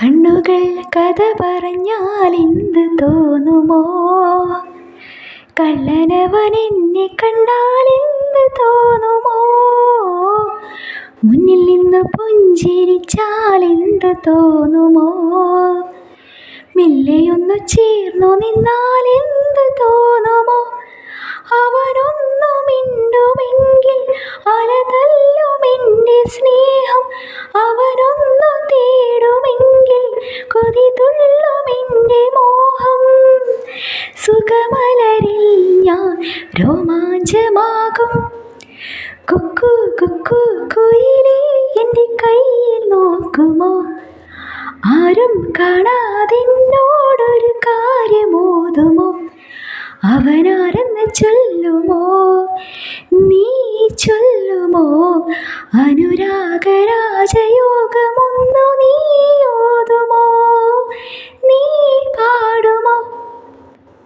കണ്ണുകൾ കഥ പറഞ്ഞാൽ എന്ത് തോന്നുമോ? കള്ളനവൻ എന്നെ കണ്ടാൽ എന്ത് തോന്നുമോ? മുന്നിൽ നിന്ന് പുഞ്ചിരിച്ചാൽ എന്ത് തോന്നുമോ? മെല്ലെയൊന്നു ചേർന്നു നിന്നാൽ എന്ത് സുഖമലരിൽ ഞാൻ രോമാഞ്ചമാകും. കുക്കു കുക്കു കുയിലി എന്റെ കയ്യിൽ നോക്കുമോ? ആരും കാണാതെന്നോടൊരു കാര്യമോതുമോ? അവനാരെന്ന് ചൊല്ലുമോ? നീ ചൊല്ലുമോ? അനുരാഗരാജയോഗമോ?